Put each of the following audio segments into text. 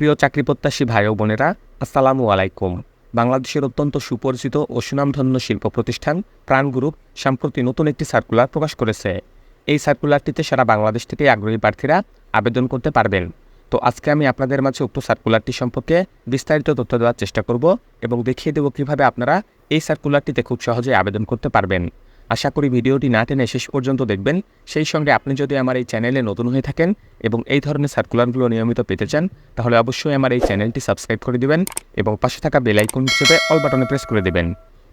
প্রিয় চাকরি প্রত্যাশী ভাই ও বোনেরা, আসসালামু আলাইকুম। বাংলাদেশের অত্যন্ত সুপরিচিত ও সুনামধন্য শিল্প প্রতিষ্ঠান প্রাণ গ্রুপ সম্প্রতি নতুন একটি সার্কুলার প্রকাশ করেছে। এই সার্কুলারটিতে সারা বাংলাদেশ থেকে আগ্রহী প্রার্থীরা আবেদন করতে পারবেন। তো আজকে আমি আপনাদের মাঝে উক্ত সার্কুলারটি সম্পর্কে বিস্তারিত তথ্য দেওয়ার চেষ্টা করব এবং দেখিয়ে দেবো কীভাবে আপনারা এই সার্কুলারটিতে খুব সহজে আবেদন করতে পারবেন। আশা করি ভিডিওটি না টেনে শেষ পর্যন্ত দেখবেন। সেই সঙ্গে আপনি যদি আমার এই চ্যানেলে নতুন হয়ে থাকেন এবং এই ধরনের সার্কুলারগুলো নিয়মিত পেতে চান, তাহলে অবশ্যই আমার এই চ্যানেলটি সাবস্ক্রাইব করে দিবেন এবং পাশে থাকা বেল আইকন হিসেবে অল বাটনে প্রেস করে দেবেন।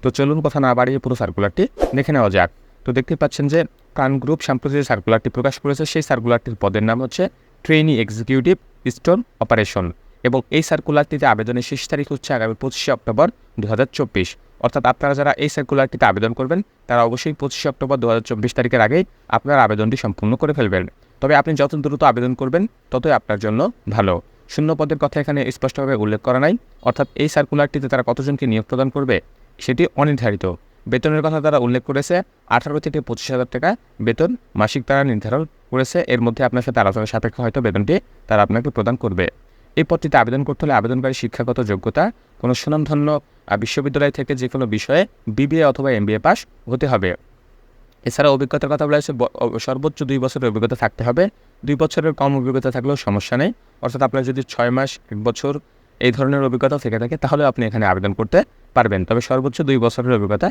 তো চলুন কথা না বাড়িয়ে পুরো সার্কুলারটি দেখে নেওয়া যাক। তো দেখতে পাচ্ছেন যে প্রাণ গ্রুপ সাম্প্রতি যে সার্কুলারটি প্রকাশ করেছে, সেই সার্কুলারটির পদের নাম হচ্ছে ট্রেনি এক্সিকিউটিভ স্টোর অপারেশন এবং এই সার্কুলারটিতে আবেদনের শেষ তারিখ হচ্ছে আগামী পঁচিশে অক্টোবর দু হাজার চব্বিশ। অর্থাৎ আপনারা যারা এই সার্কুলারটিতে আবেদন করবেন, তারা অবশ্যই পঁচিশে অক্টোবর দু হাজার চব্বিশ তারিখের আগেই আপনার আবেদনটি সম্পূর্ণ করে ফেলবেন। তবে আপনি যত দ্রুত আবেদন করবেন, ততই আপনার জন্য ভালো। শূন্য পদের কথা এখানে স্পষ্টভাবে উল্লেখ করা নাই। অর্থাৎ এই সার্কুলারটিতে তারা কতজনকে নিয়োগ প্রদান করবে, সেটি অনির্ধারিত। বেতনের কথা তারা উল্লেখ করেছে, আঠারো থেকে পঁচিশ হাজার টাকা বেতন মাসিক তারা নির্ধারণ করেছে। এর মধ্যে আপনার সাথে আলোচনা সাপেক্ষে হয়তো বেতনটি তারা আপনাকে প্রদান করবে। এই পদটিতে আবেদন করতে হলে আবেদনকারী শিক্ষাগত যোগ্যতা, কোনো সুনামধন্য বিশ্ববিদ্যালয় থেকে যে কোনো বিষয়ে বিবিএ অথবা এমবিএ পাস হতে হবে। এছাড়া অভিজ্ঞতার কথা বলা হয়েছে সর্বোচ্চ দুই বছরের অভিজ্ঞতা থাকতে হবে। দুই বছরের কম অভিজ্ঞতা থাকলেও সমস্যা নেই। অর্থাৎ আপনার যদি ছয় মাস, এক বছর এই ধরনের অভিজ্ঞতা থেকে থাকে, তাহলে আপনি এখানে আবেদন করতে পারবেন। তবে সর্বোচ্চ দুই বছরের অভিজ্ঞতা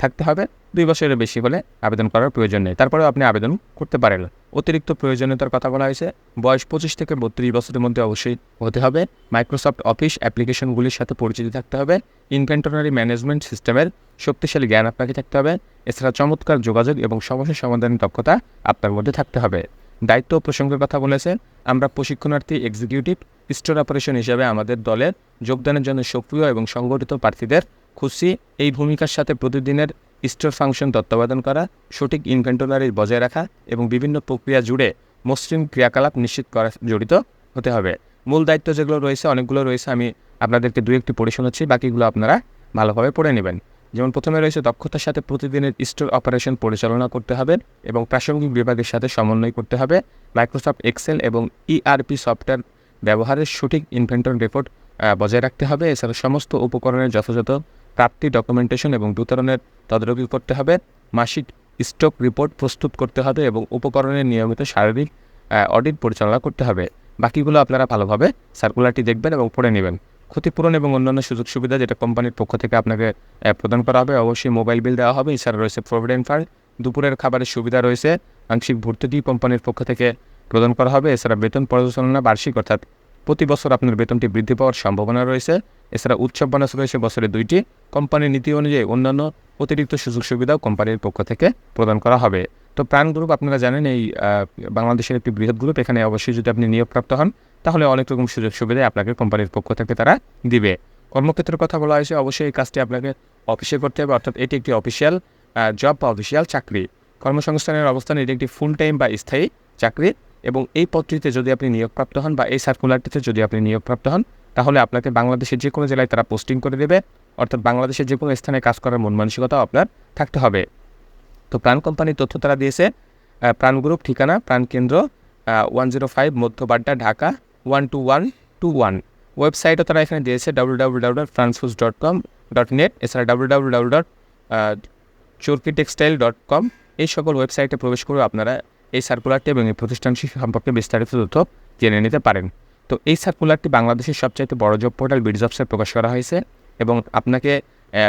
থাকতে হবে। দুই বছরের বেশি হলে আবেদন করার প্রয়োজন নেই। তারপরেও আপনি আবেদন করতে পারেন। অতিরিক্ত প্রয়োজনীয়তার কথা বলা হয়েছে। বয়স পঁচিশ থেকে বত্রিশ বছরের মধ্যে অবশ্যই হতে হবে। মাইক্রোসফট অফিস অ্যাপ্লিকেশনগুলির সাথে পরিচিতি থাকতে হবে। ইনভেন্টনারি ম্যানেজমেন্ট সিস্টেমের শক্তিশালী জ্ঞান আপনাকে থাকতে হবে। এছাড়া চমৎকার যোগাযোগ এবং সমস্যা সমাধানের দক্ষতা আপনার মধ্যে থাকতে হবে। দায়িত্ব প্রসঙ্গের কথা বলেছে আমরা প্রশিক্ষণার্থী এক্সিকিউটিভ স্টোর অপারেশন হিসেবে আমাদের দলের যোগদানের জন্য সক্রিয় এবং সংগঠিত প্রার্থীদের খুশি। এই ভূমিকার সাথে প্রতিদিনের স্টোর ফাংশন তত্ত্বাবধান করা, সঠিক ইনভেন্টনারি বজায় রাখা এবং বিভিন্ন প্রক্রিয়া জুড়ে মসৃণ ক্রিয়াকলাপ নিশ্চিত করা জড়িত হতে হবে। মূল দায়িত্ব যেগুলো রয়েছে, অনেকগুলো রয়েছে, আমি আপনাদেরকে দুই একটি পড়ে শোনাচ্ছি, বাকিগুলো আপনারা ভালোভাবে পড়ে নেবেন। যেমন প্রথমে রয়েছে দক্ষতার সাথে প্রতিদিনের স্টোর অপারেশন পরিচালনা করতে হবে এবং প্রাসঙ্গিক বিভাগের সাথে সমন্বয় করতে হবে। মাইক্রোসফট এক্সেল এবং ইআরপি সফটওয়্যার ব্যবহারের সঠিক ইনভেন্টর রেকর্ড বজায় রাখতে হবে। এছাড়া সমস্ত উপকরণের যথাযথ প্রাপ্তি ডকুমেন্টেশন এবং বিতরণের তদারকি করতে হবে। মাসিক স্টক রিপোর্ট প্রস্তুত করতে হবে এবং উপকরণের নিয়মিত শারীরিক অডিট পরিচালনা করতে হবে। বাকিগুলো আপনারা ভালোভাবে সার্কুলারটি দেখবেন এবং পড়ে নেবেন। ক্ষতিপূরণ এবং অন্যান্য সুযোগ সুবিধা যেটা কোম্পানির পক্ষ থেকে আপনাকে প্রদান করা হবে, অবশ্যই মোবাইল বিল দেওয়া হবে। এছাড়া রয়েছে প্রভিডেন্ট ফান্ড দুপুরের খাবারের সুবিধা রয়েছে। আংশিক ভর্তুকি কোম্পানির পক্ষ থেকে প্রদান করা হবে। এছাড়া বেতন পরিচালনা বার্ষিক, অর্থাৎ প্রতি বছর আপনার বেতনটি বৃদ্ধি পাওয়ার সম্ভাবনা রয়েছে। এছাড়া উৎসব বোনাস রয়েছে বছরে দুইটি। কোম্পানির নীতি অনুযায়ী অন্যান্য অতিরিক্ত সুযোগ সুবিধাও কোম্পানির পক্ষ থেকে প্রদান করা হবে। তো প্রাণ গ্রুপ আপনারা জানেন এই বাংলাদেশের একটি বৃহৎ গ্রুপ। এখানে অবশ্যই যদি আপনি নিয়োগপ্রাপ্ত হন, তাহলে অনেক রকম সুযোগ সুবিধা আপনাকে কোম্পানির পক্ষ থেকে তারা দিবে। কর্মক্ষেত্রের কথা বলা হয়েছে, অবশ্যই এই কাজটি আপনাকে অফিসে করতে হবে, অর্থাৎ এটি একটি অফিসিয়াল জব বা অফিসিয়াল চাকরি। কর্মসংস্থানের অবস্থান এটি একটি ফুল টাইম বা স্থায়ী চাকরি এবং এই পদটিতে যদি আপনি নিয়োগপ্রাপ্ত হন বা এই সার্কুলারটিতে যদি আপনি নিয়োগপ্রাপ্ত হন, তাহলে আপনাকে বাংলাদেশের যে কোনো জেলায় তারা পোস্টিং করে দেবে। অর্থাৎ বাংলাদেশের যে কোনো স্থানে কাজ করার মন মানসিকতাও আপনার থাকতে হবে। তো প্রাণ কোম্পানির তথ্য তারা দিয়েছে প্রাণ গ্রুপ ঠিকানা, Pran Kendra one zero five Madhyabadda Dhaka one two one two one ওয়েবসাইটও তারা এখানে দিয়েছে W W W dot pranfoods dot com dot net এছাড়া W W W dot Charki textile dot com এই সকল ওয়েবসাইটে প্রবেশ করে আপনারা এই সার্কুলারটি এবং এই প্রতিষ্ঠানটি সম্পর্কে বিস্তারিত তথ্য জেনে নিতে পারেন। তো এই সার্কুলারটি বাংলাদেশের সবচাইতে বড় জব পোর্টাল বিডিজবসে প্রকাশ করা হয়েছে এবং আপনাকে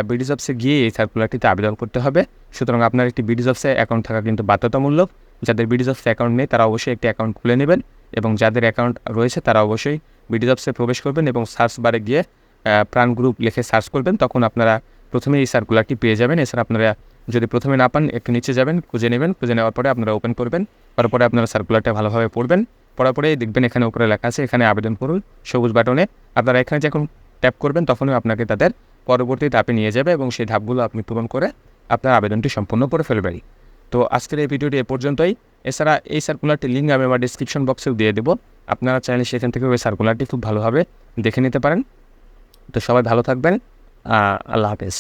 বিডিজবসে গিয়ে এই সার্কুলারটিতে আবেদন করতে হবে। সুতরাং আপনার একটি বিডিজবসে অ্যাকাউন্ট থাকা কিন্তু বাধ্যতামূলক। যাদের বিডিজবসে অ্যাকাউন্ট নেই, তারা অবশ্যই একটি অ্যাকাউন্ট খুলে নেবেন এবং যাদের অ্যাকাউন্ট রয়েছে, তারা অবশ্যই বিডিজবসে প্রবেশ করবেন এবং সার্চ বারে গিয়ে প্রাণ গ্রুপ লিখে সার্চ করবেন। তখন আপনারা প্রথমে এই সার্কুলারটি পেয়ে যাবেন। এছাড়া আপনারা যদি প্রথমে না পান, একটু নিচে যাবেন, খুঁজে নেবেন, খুঁজে নেওয়ার পরে আপনারা ওপেন করবেন। করার পরে আপনারা সার্কুলারটা ভালোভাবে পড়বেন। পড়ার পরে দেখবেন এখানে উপরে লেখা আছে, এখানে আবেদন করুন সবুজ বাটনে আপনারা এখানে যখন ট্যাপ করবেন, তখনই আপনাকে তাদের পরবর্তী ধাপে নিয়ে যাবে এবং সেই ধাপগুলো আপনি পূরণ করে আপনার আবেদনটি সম্পূর্ণ করে ফেলবেন তো আজকের এই ভিডিওটি এ পর্যন্তই। এছাড়া এই সার্কুলারটির লিঙ্ক আমি আমার ডিসক্রিপশন বক্সেও দিয়ে দেবো। আপনারা চাইলে সেখান থেকে ওই সার্কুলারটি খুব ভালোভাবে দেখে নিতে পারেন। তো সবাই ভালো থাকবেন। আল্লাহ হাফেজ।